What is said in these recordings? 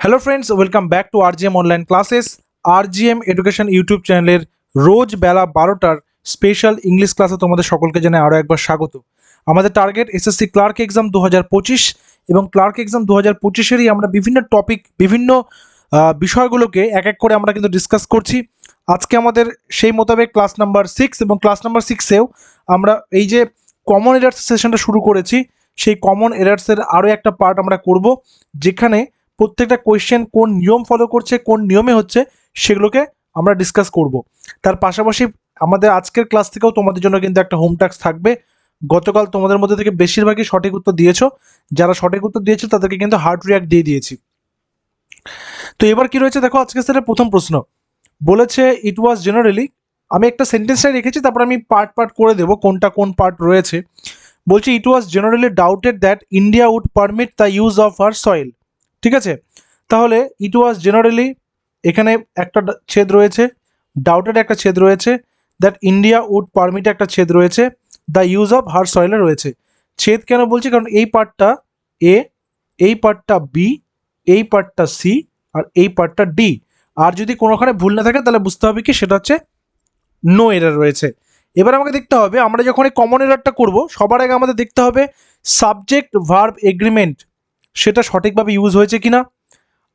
Hello friends welcome back to RGM online classes RGM education YouTube চ্যানেলের রোজ বেলা বারোটার special English ক্লাসে তোমাদের সকলকে জানাই আরও একবার স্বাগত। আমাদের টার্গেট এসএসসি ক্লার্ক এক্সাম দু হাজার পঁচিশ এবং ক্লার্ক এক্সাম দু হাজার পঁচিশেরই আমরা বিভিন্ন টপিক বিভিন্ন বিষয়গুলোকে এক এক করে আমরা কিন্তু ডিসকাস করছি। আজকে আমাদের সেই মোতাবেক ক্লাস নাম্বার সিক্স এবং ক্লাস নাম্বার সিক্সেও আমরা এই যে কমন এরার্স সেশনটা শুরু করেছি, সেই কমন এরার্সের আরও একটা পার্ট আমরা করব, যেখানে প্রত্যেকটা কোয়েশ্চেন কোন নিয়ম ফলো করছে, কোন নিয়মে হচ্ছে, সেগুলোকে আমরা ডিসকাস করব। তার পাশাপাশি আমাদের আজকের ক্লাস থেকেও তোমাদের জন্য কিন্তু একটা হোম টাস্ক থাকবে। গতকাল তোমাদের মধ্যে থেকে বেশিরভাগই সঠিক উত্তর দিয়েছ। যারা সঠিক উত্তর দিয়েছ, তাদেরকে কিন্তু হার্ড রিয়াক্ট দিয়ে দিয়েছি। তো এবার কি রয়েছে? দেখো আজকে স্যারের প্রথম প্রশ্ন। বলেছে ইট ওয়াজ জেনারেলি আমি একটা সেন্টেন্সটাই রেখেছি, তারপর আমি পার্ট পার্ট করে দেবো, কোনটা কোন পার্ট রয়েছে। বলছি it was generally doubted that India would permit the use of her soil ঠিক আছে? তাহলে ইট ওয়াজ জেনারেলি এখানে একটা ছেদ রয়েছে ডাউটেড একটা ছেদ রয়েছে দ্যাট ইন্ডিয়া উড পারমিট একটা ছেদ রয়েছে দ্য ইউজ অফ হার সয়েলে রয়েছে। ছেদ কেন বলছি? কারণ এই পার্টটা এ এই পার্টটা বি এই পার্টটা সি আর এই পার্টটা ডি আর যদি কোনোখানে ভুল না থাকে, তাহলে বুঝতে হবে কি? সেটা হচ্ছে নো এরার রয়েছে। এবার আমাকে দেখতে হবে, আমরা যখন এই কমন এরারটা করব, সবার আগে আমাদের দেখতে হবে সাবজেক্ট ভার্ব এগ্রিমেন্ট সেটা সঠিকভাবে ইউজ হয়েছে কিনা?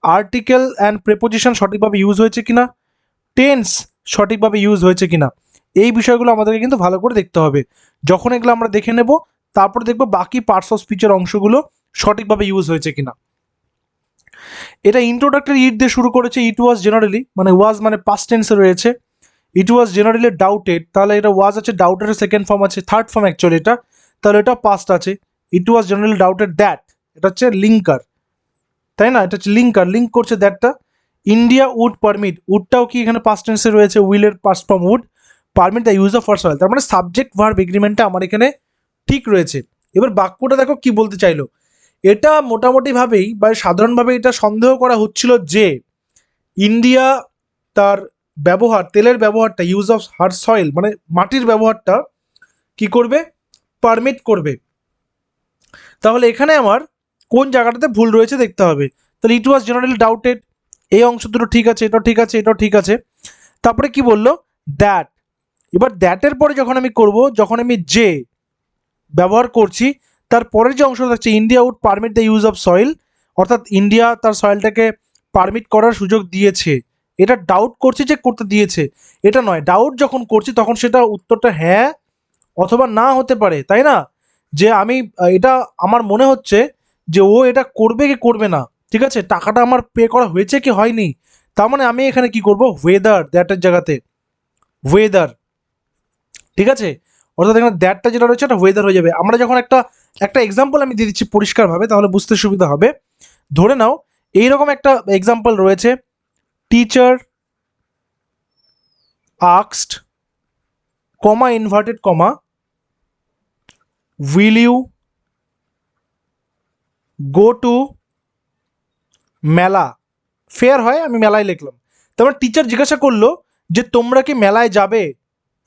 আর্টিকেল অ্যান্ড প্রেপোজিশন সঠিকভাবে ইউজ হয়েছে কিনা? টেন্স সঠিকভাবে ইউজ হয়েছে কিনা? এই বিষয়গুলো আমাদেরকে কিন্তু ভালো করে দেখতে হবে। যখন এগুলো আমরা দেখে নেব, তারপর দেখব বাকি পার্টস অফ স্পিচের অংশগুলো সঠিকভাবে ইউজ হয়েছে কিনা। এটা ইন্ট্রোডাক্টরি ইট দিয়ে শুরু করেছে ইট ওয়াজ জেনারেলি মানে ওয়াজ মানে পাস্ট টেন্সে রয়েছে। ইট ওয়াজ জেনারেলি ডাউটেড তাহলে এটা ওয়াজ আছে ডাউটের সেকেন্ড ফর্ম আছে থার্ড ফর্ম অ্যাকচুয়ালি এটা। তাহলে এটা পাস্ট আছে। It was generally doubted that এটা হচ্ছে লিঙ্কার তাই না? এটা হচ্ছে লিঙ্কার লিঙ্ক করছে দ্যাটটা ইন্ডিয়া উড পারমিট উডটাও কি এখানে পাস্ট টেন্সে রয়েছে? উইলের past form would permit the use of first oil তার মানে সাবজেক্ট ভার্ব এগ্রিমেন্টটা আমার এখানে ঠিক রয়েছে। এবার বাক্যটা দেখো কি বলতে চাইলো। এটা মোটামুটিভাবেই বা সাধারণভাবে এটা সন্দেহ করা হচ্ছিল যে ইন্ডিয়া তার ব্যবহার, তেলের ব্যবহারটা ইউজ অফ হার সয়েল মানে মাটির ব্যবহারটা কি করবে? পারমিট করবে। তাহলে এখানে আমার কোন জায়গাটাতে ভুল রয়েছে দেখতে হবে। তাহলে ইট ওয়াজ জেনারেলি ডাউটেড এই অংশ দুটো ঠিক আছে, এটাও ঠিক আছে, এটাও ঠিক আছে। তারপরে কি বলল? দ্যাট এবার দ্যাটের পরে যখন আমি করব, যখন আমি যে ব্যবহার করছি, তার পরের যে অংশটা থাকছে India would permit the use of soil অর্থাৎ ইন্ডিয়া তার সয়েলটাকে পারমিট করার সুযোগ দিয়েছে। এটা ডাউট করছি যে করতে দিয়েছে। এটা নয় ডাউট যখন করছি, তখন সেটা উত্তরটা হ্যাঁ অথবা না হতে পারে, তাই না? যে আমি, এটা আমার মনে হচ্ছে যে ও এটা করবে কি করবে না, ঠিক আছে? টাকাটা আমার পে করা হয়েছে কি হয়নি? তার মানে আমি এখানে কি করব? ওয়েদার দ্যাটের জায়গাতে। ওয়েদার ঠিক আছে? অর্থাৎ এখানে দ্যাটটা যেটা রয়েছে, এটা ওয়েদার হয়ে যাবে। আমরা যখন একটা একটা এক্সাম্পল আমি দিয়ে দিচ্ছি পরিষ্কারভাবে, তাহলে বুঝতে সুবিধা হবে। ধরে নাও, এইরকম একটা এক্সাম্পল রয়েছে। Teacher আক্সড comma inverted comma will you go to mela. Fair হয়, আমি মেলায় লিখলাম। তারপর টিচার জিজ্ঞাসা করল যে, তোমরা কি মেলায় যাবে?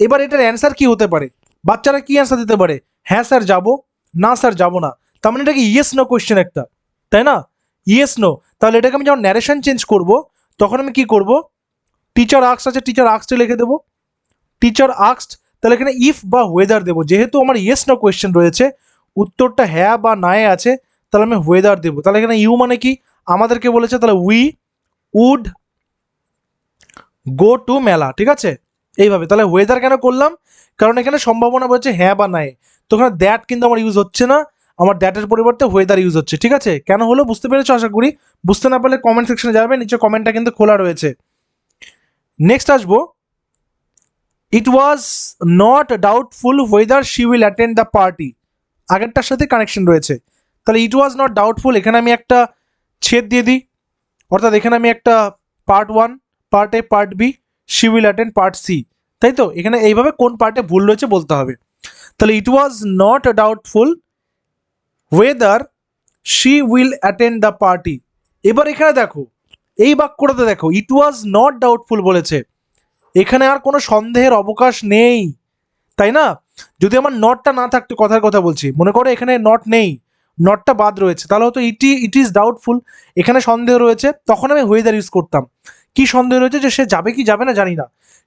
এবার এটার অ্যান্সার কি হতে পারে? বাচ্চারা কি অ্যান্সার দিতে পারে? হ্যাঁ স্যার, যাব। না স্যার, যাব না। তার মানে এটা কি ইয়েস নো কোয়েশ্চেন একটা। তাই না? ইয়েস নো তাহলে এটাকে আমি যখন ন্যারেশন চেঞ্জ করব, তখন আমি কি করব? টিচার আক্স আছে টিচার আক্সটা লিখে দেবো। টিচার আক্সড তাহলে এখানে ইফ বা ওয়েদার দেবো। যেহেতু আমার ইয়েস নো কোয়েশ্চেন রয়েছে, উত্তরটা হ্যাঁ বা নায়ে আছে তাহলে আমি ওয়েদার দেবো। তাহলে এখানে ইউ মানে কি? আমাদেরকে বলেছে তাহলে উই উড গো টু মেলা, ঠিক আছে? এইভাবে। তাহলে ওয়েদার কেন করলাম? কারণ এখানে সম্ভাবনা বলছে হ্যাঁ বা নাই। তো ওখানে দ্যাট কিন্তু আমার ইউজ হচ্ছে না। আমার দ্যাটের পরিবর্তে ওয়েদার ইউজ হচ্ছে, ঠিক আছে? কেন হলো? বুঝতে পেরেছ আশা করি? বুঝতে না পারলে কমেন্ট সেকশনে যাবে, নিচে কমেন্টটা কিন্তু খোলা রয়েছে। নেক্সট আসব। It was not doubtful whether she will attend the party আগেরটার সাথে কানেকশন রয়েছে। তাহলে ইট ওয়াজ নট ডাউটফুল এখানে আমি একটা ছেদ দিয়ে দিই। অর্থাৎ এখানে আমি একটা part one part A part B she will attend part C তাই তো? এখানে এইভাবে কোন পার্টে ভুল রয়েছে বলতে হবে। তাহলে it was not doubtful whether she will attend the party এবার এখানে দেখো, এই বাক্যটাতে দেখো ইট ওয়াজ নট ডাউটফুল বলেছে। এখানে আর কোনো সন্দেহের অবকাশ নেই। তাই না? যদি আমার নটটা না থাকতো কথার কথা বলছি, মনে করো এখানে নট নেই। নটটা বাদ রয়েছে। তাহলে হয়তো ইটি ইট ইজ ডাউটফুল এখানে সন্দেহ রয়েছে, তখন আমি ওয়েদার ইউজ করতাম। কি সন্দেহ রয়েছে যে সে যাবে কি যাবে না জানি না।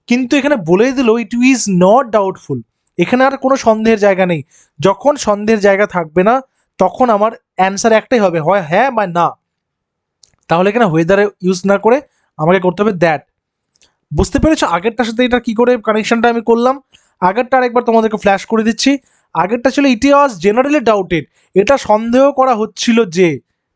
কিন্তু এখানে বলেই দিল ইট ইজ নট ডাউটফুল এখানে আর কোনো সন্দেহের জায়গা নেই। যখন সন্দেহের জায়গা থাকবে না, তখন আমার অ্যান্সার একটাই হবে, হয় হ্যাঁ বা না। তাহলে এখানে ওয়েদারে ইউজ না করে আমাকে করতে হবে দ্যাট বুঝতে পেরেছ? আগেরটার সাথে এটা কি করে কানেকশনটা আমি করলাম? আগেরটা আরেকবার তোমাদেরকে ফ্ল্যাশ করে দিচ্ছি। আগেরটা ছিল ইট ওয়াজ জেনারেলি ডাউটেড এটা সন্দেহ করা হচ্ছিল যে,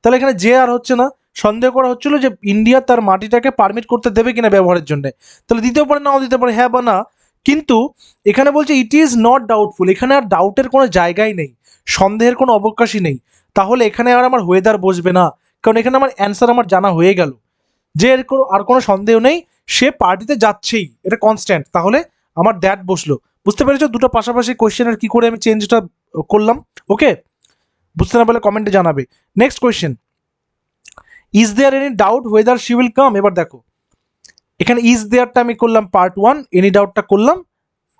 তাহলে এখানে যে আর হচ্ছে না, সন্দেহ করা হচ্ছিল যে ইন্ডিয়া তার মাটিটাকে পারমিট করতে দেবে কিনা ব্যবহারের জন্য। তাহলে দিতেও পারে নাও দিতে পারে হ্যাঁ বা না। কিন্তু এখানে বলছে ইট ইজ নট ডাউটফুল এখানে আর ডাউটের কোনো জায়গাই নেই, সন্দেহের কোনো অবকাশই নেই। তাহলে এখানে আর আমার ওয়েদার বসবে না, কারণ এখানে আমার অ্যান্সার আমার জানা হয়ে গেল। যে এর কোনো, আর কোনো সন্দেহ নেই, সে পার্টিতে যাচ্ছেই, এটা কনস্ট্যান্ট তাহলে আমার দ্যাট বসল। বুঝতে পেরেছ? দুটো পাশাপাশি কোয়েশ্চেনের কি করে আমি চেঞ্জটা করলাম? ওকে বুঝতে না পারলে কমেন্টে জানাবে। Next question is there any doubt whether she will come এবার দেখো। এখানে ইজ দেয়ারটা আমি করলাম পার্ট ওয়ান এনি ডাউটটা করলাম,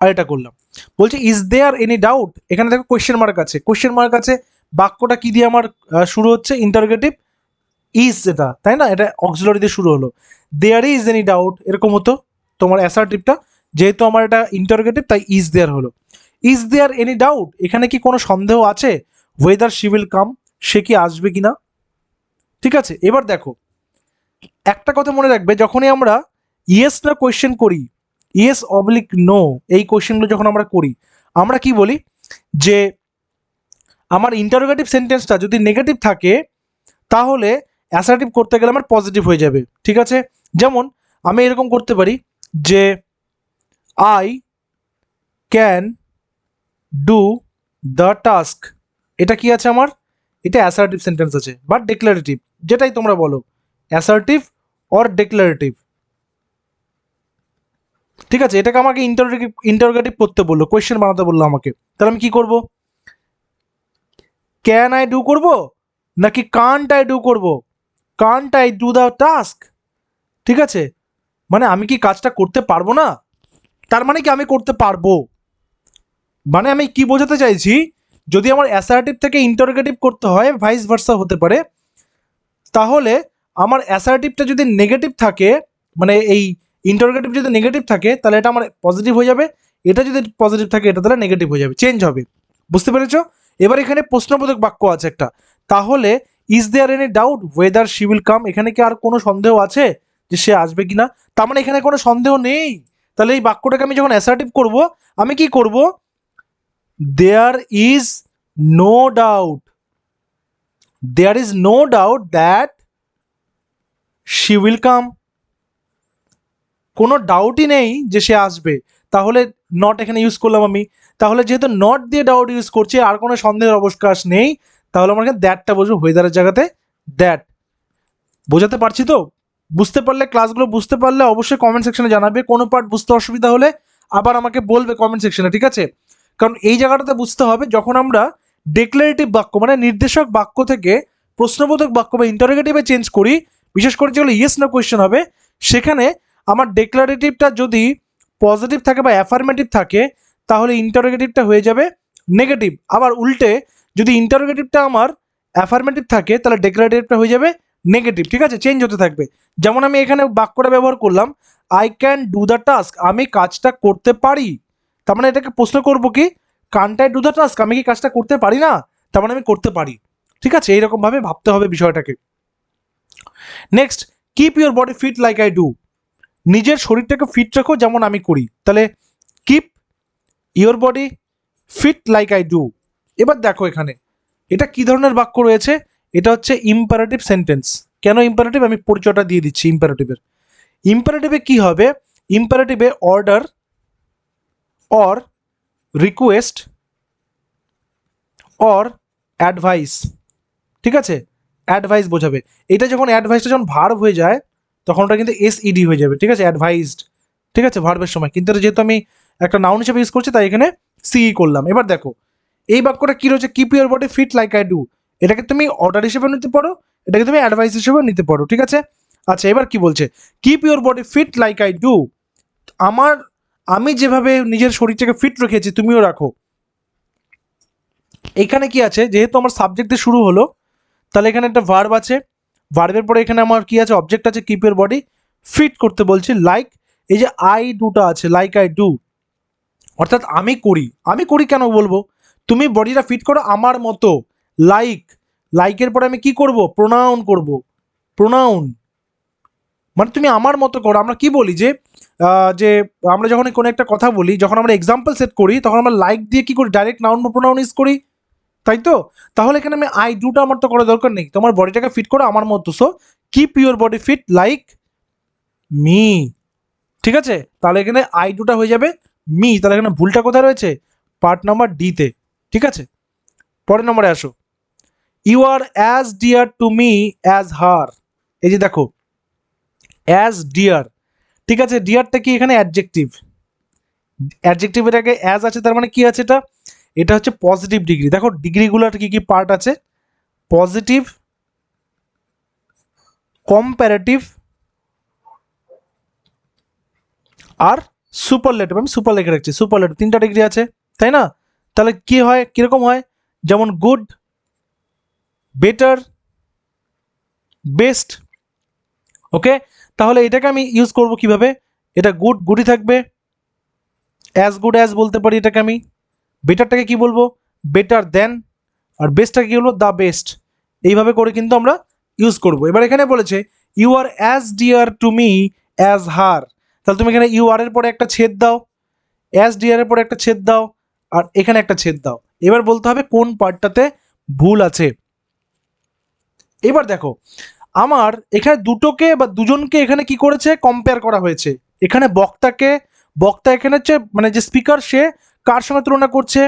আর এটা করলাম। বলছে ইজ দেয়ার এনি ডাউট এখানে দেখো কোয়েশ্চেন মার্ক আছে। কোয়েশ্চেন মার্ক আছে, বাক্যটা কি দিয়ে আমার শুরু হচ্ছে? ইন্টারগেটিভ ইজ এটা, তাই না? এটা অক্সিলারি দিয়ে শুরু হলো। দেয়ার ইজ এনি ডাউট এরকম হতো তোমার অ্যাসার্টিভটা যেহেতু আমার এটা ইন্টারগেটিভ তাই ইজ দেয়ার হলো। ইজ দেয়ার এনি ডাউট এখানে কি কোনো সন্দেহ আছে? ওয়েদার শি উইল কাম সে কি আসবে কি না ঠিক আছে, এবার দেখো। একটা কথা মনে রাখবে, যখনই আমরা ইয়েস না কোয়েশ্চেন করি ইয়েস অবলিক নো এই কোয়েশ্চেনগুলো যখন আমরা করি, আমরা কি বলি? যে আমার ইন্টারোগেটিভ সেন্টেন্সটা যদি নেগেটিভ থাকে, তাহলে অ্যাসার্টিভ করতে গেলে আমার পজিটিভ হয়ে যাবে। ঠিক আছে? যেমন, আমি এরকম করতে পারি যে I can do the task এটা কি আছে আমার? এটা অ্যাসার্টিভ সেন্টেন্স আছে বাট ডিক্লারেটিভ যেটাই তোমরা বলো। অ্যাসার্টিভ অর ডিক্লারেটিভ ঠিক আছে, এটাকে আমাকে ইন্টারোগেটিভ ইন্টারোগেটিভ করতে বলল কোয়েশ্চেন বানাতে বলল আমাকে। তাহলে আমি কি করব? ক্যান আই ডু করব? নাকি কান্ট আই ডু করব? Can't I do the task ঠিক আছে? মানে আমি কি কাজটা করতে পারব না? তার মানে কি আমি করতে পারব? মানে আমি কি বোঝাতে চাইছি? যদি আমার অ্যাসার্টিভ থেকে ইন্টারোগেটিভ করতে হয় ভাইস ভার্সা হতে পারে, তাহলে আমার অ্যাসার্টিভটা যদি নেগেটিভ থাকে মানে এই ইন্টারোগেটিভ যদি নেগেটিভ থাকে, তাহলে এটা আমার পজিটিভ হয়ে যাবে। এটা যদি পজিটিভ থাকে, এটা তাহলে নেগেটিভ হয়ে যাবে। চেঞ্জ হবে। বুঝতে পেরেছ? এবার এখানে প্রশ্নবোধক বাক্য আছে একটা। তাহলে is there any doubt whether she will come এখানে কি আর কোনো সন্দেহ আছে যে সে আসবে কি না তার মানে এখানে কোনো সন্দেহ নেই। তাহলে এই বাক্যটাকে আমি যখন অ্যাসার্টিভ করব, আমি কি করব? There is no doubt there is no doubt that she will come কোনো ডাউটই নেই যে সে আসবে। তাহলে নট এখানে ইউজ করলাম আমি। তাহলে যেহেতু নট দিয়ে ডাউট ইউজ করছি, আর কোনো সন্দেহের অবকাশ নেই, তাহলে আমার এখানে দ্যাটটা বসবো ওয়েদারের জায়গাতে দ্যাট বোঝাতে পারছি তো? বুঝতে পারলে ক্লাসগুলো বুঝতে পারলে অবশ্যই কমেন্ট সেকশনে জানাবে। কোনো পার্ট বুঝতে অসুবিধা হলে আবার আমাকে বলবে কমেন্ট সেকশনে ঠিক আছে? কারণ এই জায়গাটাতে বুঝতে হবে, যখন আমরা ডিক্লারেটিভ বাক্য মানে নির্দেশক বাক্য থেকে প্রশ্নবোধক বাক্য বা ইন্টারোগেটিভে চেঞ্জ করি, বিশেষ করে যেগুলো ইয়েস না কোয়েশ্চেন হবে, সেখানে আমার ডেক্লারেটিভটা যদি পজিটিভ থাকে বা অ্যাফার্মেটিভ থাকে, তাহলে ইন্টারোগেটিভটা হয়ে যাবে নেগেটিভ আবার উল্টে যদি ইন্টারোগেটিভটা আমার অ্যাফার্মেটিভ থাকে, তাহলে ডেক্লারেটিভটা হয়ে যাবে নেগেটিভ ঠিক আছে? চেঞ্জ হতে থাকবে। যেমন আমি এখানে বাক্যটা ব্যবহার করলাম I can do the task আমি কাজটা করতে পারি। তার মানে এটাকে প্রশ্ন করব কি? কান্টাই ডু দ্য টাস্ক আমি কি কাজটা করতে পারি না? তার মানে আমি করতে পারি। ঠিক আছে? এইরকমভাবে ভাবতে হবে বিষয়টাকে। Next keep your body fit like I do নিজের শরীরটাকে ফিট রাখো যেমন আমি করি। তাহলে keep your body fit like I do এবার দেখো এখানে। এটা কি ধরনের বাক্য রয়েছে? এটা হচ্ছে ইম্পারেটিভ সেন্টেন্স কেন ইম্পারেটিভ আমি পরিচয়টা দিয়ে দিচ্ছি ইম্পারেটিভের ইম্পারেটিভে কি হবে? ইম্পারেটিভে order or request or advice ঠিক আছে? অ্যাডভাইস বোঝাবে। এটা যখন অ্যাডভাইসটা যখন ভার্ব হয়ে যায়, তখন ওটা কিন্তু এস ইডি হয়ে যাবে। ঠিক আছে? অ্যাডভাইসড ঠিক আছে? ভার্বের সময়। কিন্তু যেহেতু আমি একটা নাউন হিসেবে ইউজ করছি, তাই এখানে সিই করলাম। এবার দেখো, এই বাক্যটা কী রয়েছে? Keep your body fit like I do এটাকে তুমি অর্ডার হিসেবে নিতে পারো, এটাকে তুমি অ্যাডভাইস হিসেবে নিতে পারো, ঠিক আছে? আচ্ছা এবার কি বলছে? Keep your body fit like I do আমার, আমি যেভাবে নিজের শরীরটাকে ফিট রেখেছি, তুমিও রাখো। এখানে কি আছে? যেহেতু আমার সাবজেক্ট দিয়ে শুরু হলো, তাহলে এখানে একটা ভার্ব আছে। ভার্বের পরে এখানে আমার কি আছে? অবজেক্ট আছে কিপ ইউর বডি ফিট করতে বলছি লাইক এই যে আই ডুটা আছে লাইক আই ডু অর্থাৎ আমি করি। আমি করি কেন বলব? তুমি বডিটা ফিট করো আমার মতো। লাইক লাইকের পরে আমি কি করব? প্রোনাউন করব। প্রোনাউন মানে তুমি আমার মতো করো। আমরা কি বলি যে যে আমরা যখন কোনো একটা কথা বলি, যখন আমরা এক্সাম্পল সেট করি, তখন আমরা লাইক দিয়ে কি করি? ডাইরেক্ট নাউন বা প্রোনাউন ইউজ করি। তাই তো? তাহলে এখানে আমি আই ডুটা আমার তো করার দরকার নেই। তোমার বডিটাকে ফিট করো, আমার মতো। So keep your body fit like me ঠিক আছে? তাহলে এখানে আই ডুটা হয়ে যাবে মি তাহলে এখানে ভুলটা কোথায় রয়েছে? পার্ট নাম্বার ডিতে ঠিক আছে? পরের নম্বরে আসো। You are as dear to me as her এই যে দেখো অ্যাজ ডিয়ার ঠিক আছে ডিয়ারটা কি এখানে অ্যাডজেক্টিভ অ্যাডজেক্টিভের আগে অ্যাজ আছে, তার মানে কি আছে এটা? এটা হচ্ছে পজিটিভ ডিগ্রি দেখো ডিগ্রিগুলোর কি কি পার্ট আছে? পজিটিভ কম্প্যারেটিভ আর সুপারলেটিভ আমি সুপার লিখে রাখছি সুপারলেটিভ তিনটা ডিগ্রি আছে, তাই না? তাহলে কি হয়? কীরকম হয়? যেমন গুড বেটার বেস্ট ওকে তাহলে এটাকে আমি ইউজ করব কীভাবে? এটা গুড গুডই থাকবে। অ্যাজ গুড অ্যাজ বলতে পারি এটাকে আমি। বেটারটাকে কি বলব? বেটার দেন আর বেস্টটাকে কি বলব? দ্য বেস্ট এইভাবে করে কিন্তু আমরা ইউজ করব। এবার এখানে বলেছে you are as dear to me as her তাহলে তুমি এখানে ইউ আর এর পরে একটা ছেদ দাও। অ্যাজ ডিয়ার এর পরে একটা ছেদ দাও। আর এখানে একটা ছেদ দাও। এবার বলতে হবে কোন পার্টটাতে ভুল আছে। এবার দেখো, আমার এখানে দুটোকে বা দুজনকে এখানে কি করেছে? কম্পেয়ার করা হয়েছে। এখানে বক্তাকে, বক্তা এখানে হচ্ছে মানে যে স্পিকার সে, কার সঙ্গে তুলনা করছে?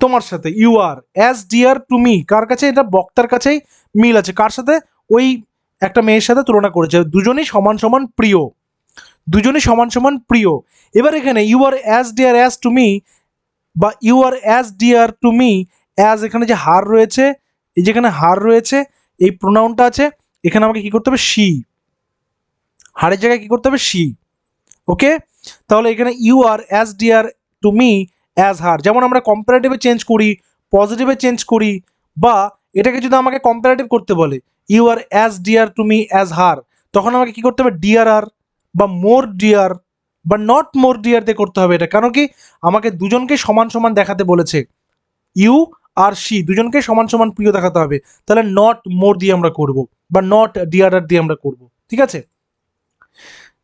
তোমার সাথে you are as dear to me কার কাছে? এটা বক্তার কাছেই মিল আছে। কার সাথে? ওই একটা মেয়ের সাথে তুলনা করেছে। দুজনেই সমান সমান প্রিয়। দুজনেই সমান সমান প্রিয়। এবার এখানে you are as dear as to me বা you are as dear to me as এখানে যে হার রয়েছে এই যেখানে হার রয়েছে, এই প্রোনাউনটা আছে, এখানে আমাকে কি করতে হবে? সি হারের জায়গায় কি করতে হবে? সি ওকে তাহলে এখানে you are as dear to me as her যেমন আমরা কম্পারেটিভে চেঞ্জ করি পজিটিভে চেঞ্জ করি, বা এটাকে যদি আমাকে কম্পারেটিভ করতে বলে you are as dear to me as her তখন আমাকে কি করতে হবে? ডিয়ার আর বা মোর ডিয়ার বা নট মোর ডিয়ার দিয়ে করতে হবে এটা। কারণ কি? আমাকে দুজনকে সমান সমান দেখাতে বলেছে। ইউ আর সি, দুজনকে সমান সমান প্রিয় দেখাতে হবে। তাহলে নট মোর দিয়ে আমরা করব, বা নট ডিয়ার দিয়ে আমরা করব, ঠিক আছে?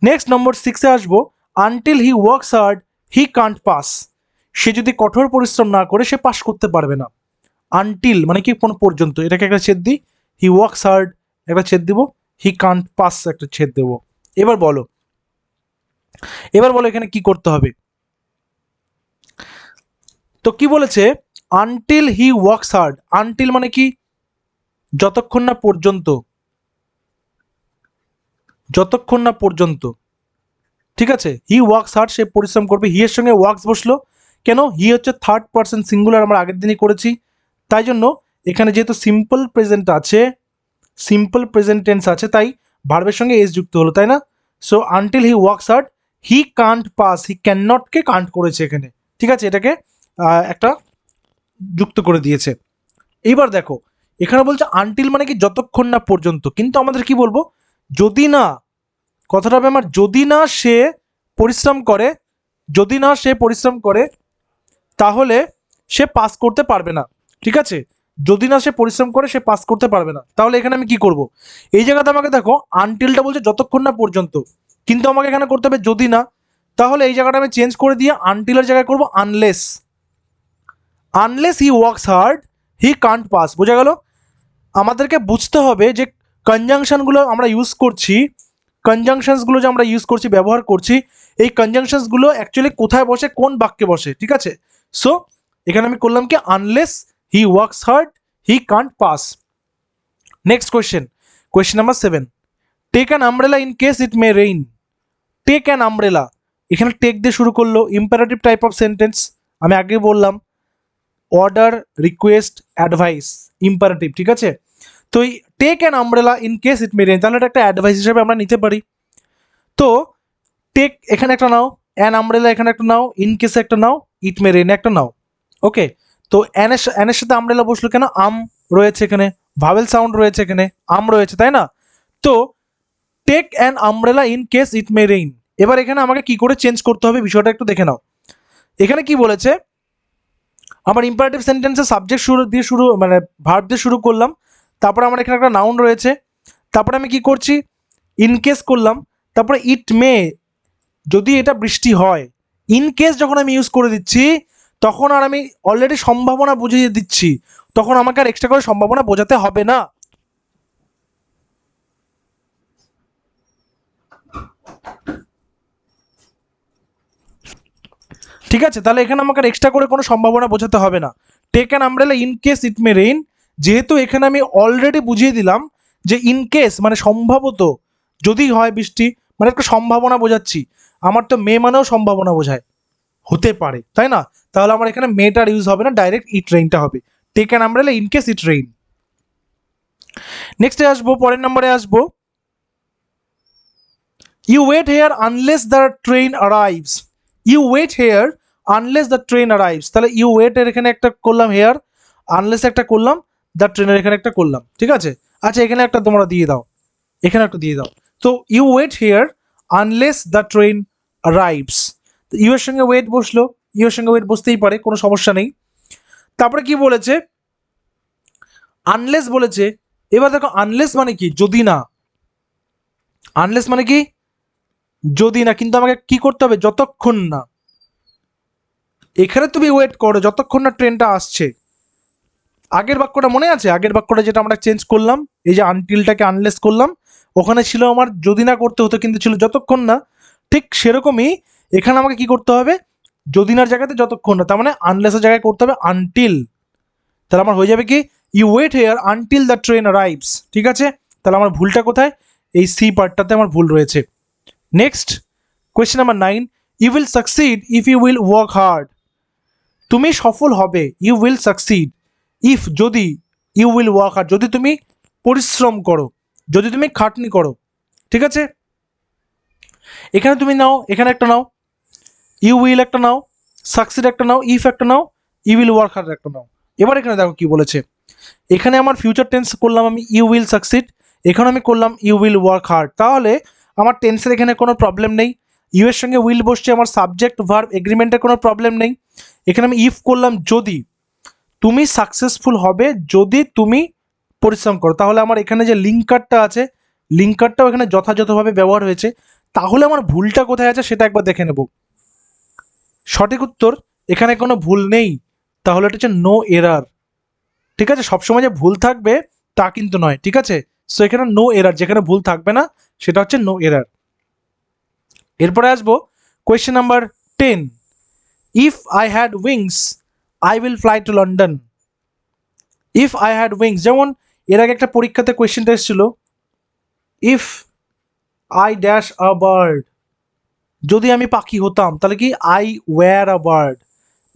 নেক্সট নম্বর সিক্সে আসব। Until he works hard he can't pass সে যদি কঠোর পরিশ্রম না করে, সে পাস করতে পারবে না। আনটিল মানে কি, কোন পর্যন্ত? এটাকে একটা ছেদ দিই। হি ওয়ার্কস হার্ড একটা ছেদ দিব। হি কান্ট পাস একটা ছেদ দেব। এবার বলো। এবার বলো এখানে কি করতে হবে। তো কি বলেছে? Until he works hard until মানে কি? যতক্ষণ না পর্যন্ত। যতক্ষণ না পর্যন্ত। ঠিক আছে? হি ওয়ার্কস হার্ড সে পরিশ্রম করবে। হি এর সঙ্গে ওয়ার্কস বসল। কেন? হি হচ্ছে থার্ড পার্সন সিঙ্গুলার আমরা আগের দিনই করেছি। তাই জন্য এখানে যেহেতু সিম্পল প্রেজেন্ট আছে সিম্পল প্রেজেন্ট টেন্স আছে, তাই ভার্বের সঙ্গে এস যুক্ত হলো, তাই না? So until he works hard he can't pass he can নটকে can't করেছে এখানে? ঠিক আছে? এটাকে একটা যুক্ত করে দিয়েছে। এইবার দেখো, এখানে বলছে আনটিল মানে কি যতক্ষণ না পর্যন্ত। কিন্তু আমাদের কি বলব? যদি না, কথাটা হবে আমার, যদি না সে পরিশ্রম করে, যদি না সে পরিশ্রম করে, তাহলে সে পাস করতে পারবে না। ঠিক আছে? যদি না সে পরিশ্রম করে, সে পাস করতে পারবে না। তাহলে এখানে আমি কি করব? এই জায়গাতে আমাকে দেখো আনটিলটা বলছে যতক্ষণ না পর্যন্ত। কিন্তু আমাকে এখানে করতে হবে, যদি না। তাহলে এই জায়গাটা আমি চেঞ্জ করে দিয়ে আনটিলের জায়গায় করব unless unless he works hard he can't pass বোঝা গেল? আমাদেরকে বুঝতে হবে যে কনজাংশনগুলো আমরা ইউজ করছি কনজাংশনসগুলো যে আমরা ইউজ করছি, ব্যবহার করছি, এই কনজাংশনসগুলো অ্যাকচুয়ালি কোথায় বসে, কোন বাক্যে বসে, ঠিক আছে? সো এখানে আমি করলাম কি? Unless he works hard he can't pass next question question number seven take an umbrella in case it may rain take an umbrella এখানে টেক দিয়ে শুরু করল ইম্পারেটিভ টাইপ অফ সেন্টেন্স আমি আগে বললাম। অর্ডার রিকোয়েস্ট অ্যাডভাইস ইম্পারেটিভ ঠিক আছে? তো এই take an umbrella in case it may rain তাহলে এটা একটা অ্যাডভাইস হিসেবে আমরা নিতে পারি। তো টেক এখানে একটা নাও অ্যান আমব্রেলা এখানে একটা নাও ইন কেসে একটা নাও ইট মে রেন একটা নাও। ওকে তো অ্যানের অ্যানের সাথে আমরেলা বসল কেন? আম রয়েছে এখানে ভাবেল সাউন্ড রয়েছে এখানে আম রয়েছে, তাই না? তো take an umbrella in case it may rain এবার এখানে আমাকে কি করে চেঞ্জ করতে হবে, বিষয়টা একটু দেখে নাও। এখানে কি বলেছে? আমার ইম্পারেটিভ সেন্টেন্সে সাবজেক্ট শুরু দিয়ে শুরু মানে ভার্ব দিয়ে শুরু করলাম, তারপরে আমার এখানে একটা নাউন রয়েছে, তারপরে আমি কি করছি? ইনকেস করলাম, তারপরে ইট মে যদি এটা বৃষ্টি হয় ইন কেস যখন আমি ইউজ করে দিচ্ছি, তখন আর আমি অলরেডি সম্ভাবনা বুঝিয়ে দিচ্ছি, তখন আমাকে আর এক্সট্রা করে সম্ভাবনা বোঝাতে হবে না। ঠিক আছে? তাহলে এখানে আমাকে এক্সট্রা করে কোনো সম্ভাবনা বোঝাতে হবে না। Take an umbrella in case it may rain যেহেতু এখানে আমি অলরেডি বুঝিয়ে দিলাম যে ইন কেস মানে সম্ভবত যদি হয় বৃষ্টি মানে একটা সম্ভাবনা বোঝাচ্ছি। আমার তো মে মানেও সম্ভাবনা বোঝায়। হতে পারে, তাই না? তাহলে আমার এখানে মেটার ইউজ হবে না ডাইরেক্ট ইট রেইনটা হবে। Take an umbrella in case it rain নেক্সটে আসব, পরের নম্বরে আসব। You wait here unless the train arrives you wait here unless the train arrives তাহলে ইউ ওয়েটের এখানে একটা করলাম হেয়ার আনলেস একটা করলাম দ্য ট্রেনের এখানে একটা করলাম, ঠিক আছে? আচ্ছা এখানে একটা তোমরা দিয়ে দাও, এখানে একটা দিয়ে দাও। তো you wait here unless the train arrives you এর সঙ্গে ওয়েট বসল ইউ এর সঙ্গে ওয়েট বসতেই পারে, কোনো সমস্যা নেই। তারপরে কি বলেছে? আনলেস বলেছে, এবার দেখো আনলেস মানে কি? যদি না। আনলেস মানে কি? যদি না, কিন্তু আমাকে কি করতে হবে? যতক্ষণ না। এখানে তুমি ওয়েট করো, যতক্ষণ না ট্রেনটা আসছে। আগের বাক্যটা মনে আছে? আগের বাক্যটা যেটা আমরা চেঞ্জ করলাম, এই যে আনটিলটাকে আনলেস করলাম, ওখানে ছিল আমার যদি না করতে হতো কিন্তু ছিল যতক্ষণ না, ঠিক সেরকমই এখানে আমাকে কি করতে হবে? যদি নার জায়গাতে যতক্ষণ না, তার মানে আনলেসের জায়গায় করতে হবে আনটিল তাহলে আমার হয়ে যাবে কি? You wait here until the train arrives ঠিক আছে? তাহলে আমার ভুলটা কোথায়? এই সি পার্টটাতে আমার ভুল রয়েছে। Next question number nine you will succeed if you will work hard তুমি সফল হবে ইউ উইল সাকসিড ইফ যদি ইউ উইল ওয়ার্ক হার্ড যদি তুমি পরিশ্রম করো, যদি তুমি খাটনি করো, ঠিক আছে? এখানে তুমি নাও, এখানে একটা নাও ইউ উইল একটা নাও সাকসিড একটা নাও ইফ একটা নাও ইউ উইল ওয়ার্ক হার্ড একটা নাও। এবার এখানে দেখো কি বলেছে। এখানে আমার ফিউচার টেন্স করলাম আমি ইউ উইল সাকসিড এখানে আমি করলাম ইউ উইল ওয়ার্ক হার্ড তাহলে আমার টেন্সের এখানে কোনো প্রবলেম নেই। ইউ এর সঙ্গে উইল বসছে, আমার সাবজেক্ট ভার্ব এগ্রিমেন্টের কোনো প্রবলেম নেই। এখানে আমি ইফ করলাম যদি তুমি সাকসেসফুল হবে, যদি তুমি পরিশ্রম করো। তাহলে আমার এখানে যে লিঙ্কারটা আছে লিঙ্কারটাও এখানে যথাযথভাবে ব্যবহার হয়েছে। তাহলে আমার ভুলটা কোথায় আছে সেটা একবার দেখে নেব। সঠিক উত্তর, এখানে কোনো ভুল নেই। তাহলে এটা হচ্ছে নো এরার ঠিক আছে? সবসময় যে ভুল থাকবে, তা কিন্তু নয়। ঠিক আছে? সো এখানে নো এরার যেখানে ভুল থাকবে না, সেটা হচ্ছে নো এরার এরপরে আসব question number ten if I had wings I will fly to London if I had wings যেমন এর আগে একটা পরীক্ষাতে কোয়েশ্চেনটা এসেছিল if I dash a bird যদি আমি পাখি হতাম, তাহলে কি আই ওয়্যার আ বার্ড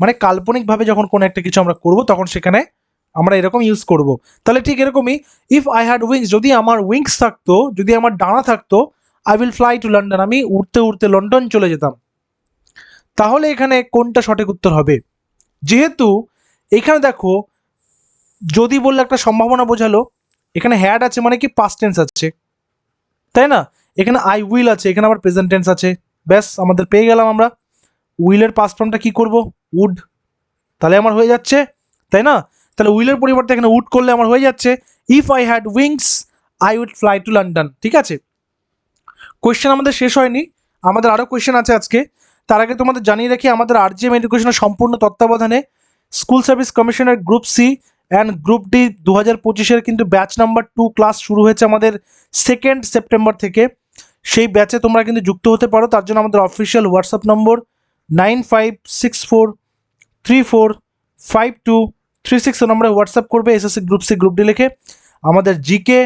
মানে কাল্পনিকভাবে যখন কোনো একটা কিছু আমরা করব, তখন সেখানে আমরা এরকম ইউজ করব। তাহলে ঠিক এরকমই ইফ আই হ্যাড উইংস যদি আমার উইংস থাকতো, যদি আমার ডানা থাকতো I will fly to London আমি উড়তে উড়তে লন্ডন চলে যেতাম। তাহলে এখানে কোনটা সঠিক উত্তর হবে? যেহেতু এখানে দেখো, যদি বললে একটা সম্ভাবনা বোঝালো, এখানে হ্যাড আছে মানে কি পাস্ট টেন্স আছে। তাই না? এখানে আই উইল আছে, এখানে আবার প্রেজেন্ট টেন্স আছে। ব্যাস, আমাদের পেয়ে গেলাম আমরা। উইলের পাস্ট ফর্মটা কি করব? উড তাহলে আমার হয়ে যাচ্ছে, তাই না? তাহলে উইলের পরিবর্তে এখানে উড করলে আমার হয়ে যাচ্ছে if I had wings I would fly to London ঠিক আছে? কোয়েশ্চেন আমাদের শেষ হয়নি। আমাদের আরও কোয়েশ্চেন আছে আজকে। তার আগে তোমাদের জানিয়ে রাখি, আমাদের আরজিএম এডুকেশনের সম্পূর্ণ তত্ত্বাবধানে স্কুল সার্ভিস কমিশনের group C and group D দু হাজার পঁচিশের কিন্তু ব্যাচ নাম্বার টু ক্লাস শুরু হয়েছে আমাদের সেকেন্ড সেপ্টেম্বর থেকে। সেই ব্যাচে তোমরা কিন্তু যুক্ত হতে পারো। তার জন্য আমাদের official WhatsApp number nine five six four three four five two three six নম্বরে হোয়াটসঅ্যাপ করবে SSC group C group D লিখে। আমাদের জিকে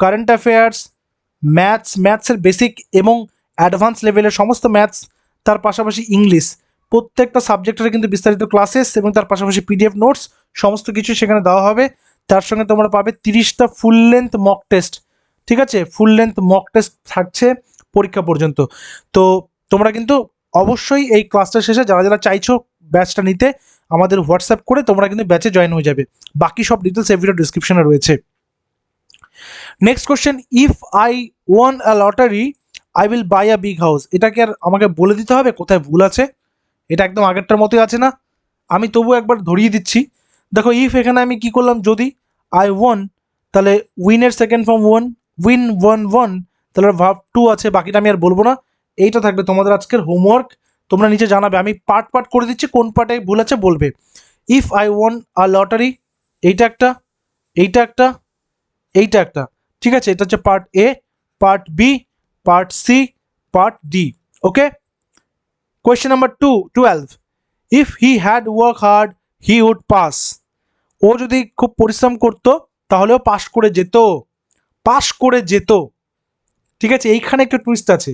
কারেন্ট অ্যাফেয়ার্স ম্যাথস ম্যাথসের বেসিক এবং অ্যাডভান্স লেভেলের সমস্ত ম্যাথস তার পাশাপাশি ইংলিশ। প্রত্যেকটা সাবজেক্টের কিন্তু বিস্তারিত ক্লাসেস এবং তার পাশাপাশি পিডিএফ নোটস সমস্ত কিছু সেখানে দেওয়া হবে। তার সঙ্গে তোমরা পাবে তিরিশটা ফুল লেন্থ মক টেস্ট ঠিক আছে? ফুল লেন্থ মক টেস্ট থাকছে পরীক্ষা পর্যন্ত। তো তোমরা কিন্তু অবশ্যই এই ক্লাসটা শেষে যারা যারা চাইছো ব্যাচটা নিতে, আমাদের হোয়াটসঅ্যাপ করে তোমরা কিন্তু ব্যাচে জয়েন হয়ে যাবে। বাকি সব ডিটেলস এই ভিডিও ডিসক্রিপশনে রয়েছে। Next question if I won a lottery I will buy a big house এটাকে আর আমাকে বলে দিতে হবে, কোথায় ভুল আছে। এটা একদম আগেরটার মতোই আছে না। আমি তবু একবার ধরিয়ে দিচ্ছি। দেখো ইফ এখানে আমি কি করলাম, যদি আই ওয়ান তাহলে উইনের second form won win won won তাহলে ভাব টু আছে, বাকিটা আমি আর বলব না। এইটা থাকবে তোমাদের আজকের হোমওয়ার্ক তোমরা নিচে জানাবে। আমি পার্ট পার্ট করে দিচ্ছি, কোন পার্টে ভুল আছে বলবে। If I won a lottery এইটা একটা এইটা একটা এইটা একটা। ঠিক আছে, এটা হচ্ছে part A part B part C part D okay question number two twelve if he had work hard he would pass ও যদি খুব পরিশ্রম করতো, তাহলেও পাস করে যেত। পাস করে যেত। ঠিক আছে, এইখানে একটু টুইস্ট আছে।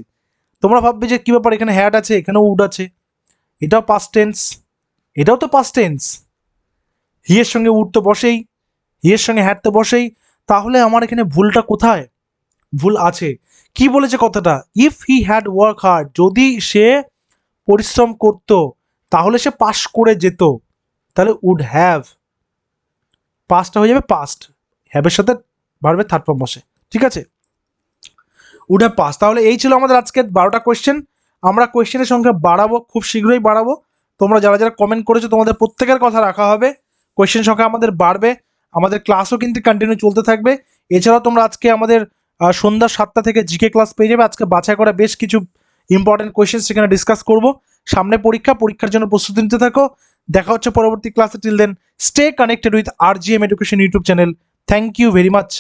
তোমরা ভাববে যে কী ব্যাপার, এখানে হ্যাড আছে, এখানেও উড আছে। এটাও পাস্ট টেন্স এটাও তো পাস্ট টেন্স হিয়ের সঙ্গে উড তো বসেই। হিয়ের সঙ্গে হ্যাড তো বসেই। তাহলে আমার এখানে ভুলটা কোথায়? ভুল আছে। কি বলেছে কথাটা? If he had work hard যদি সে পরিশ্রম করত, তাহলে সে পাস করে যেত। তাহলে উড হ্যাভ পাসটা হয়ে যাবে পাস্ট হ্যাভের সাথে ভার্বের থার্ড ফর্ম বসে। ঠিক আছে? উড হ্যাভ পাস তাহলে এই ছিল আমাদের আজকের বারোটা কোয়েশ্চেন আমরা কোয়েশ্চেনের সংখ্যা বাড়াবো, খুব শীঘ্রই বাড়াবো। তোমরা যারা যারা কমেন্ট করেছ, তোমাদের প্রত্যেকের কথা রাখা হবে। কোয়েশ্চেন সংখ্যা আমাদের বাড়বে। আমাদের ক্লাসও কিন্তু কন্টিনিউ চলতে থাকবে। এছাড়াও তোমরা আজকে আমাদের সন্ধ্যা সাতটা থেকে জিকে ক্লাস পেয়ে যাবে। আজকে বাছাই করা বেশ কিছু ইম্পর্টেন্ট কোয়েশ্চেন সেখানে ডিসকাস করব। সামনে পরীক্ষা, পরীক্ষার জন্য প্রস্তুতি নিতে থাকো। দেখা হচ্ছে পরবর্তী ক্লাসে till then stay connected with R G M education YouTube channel thank you very much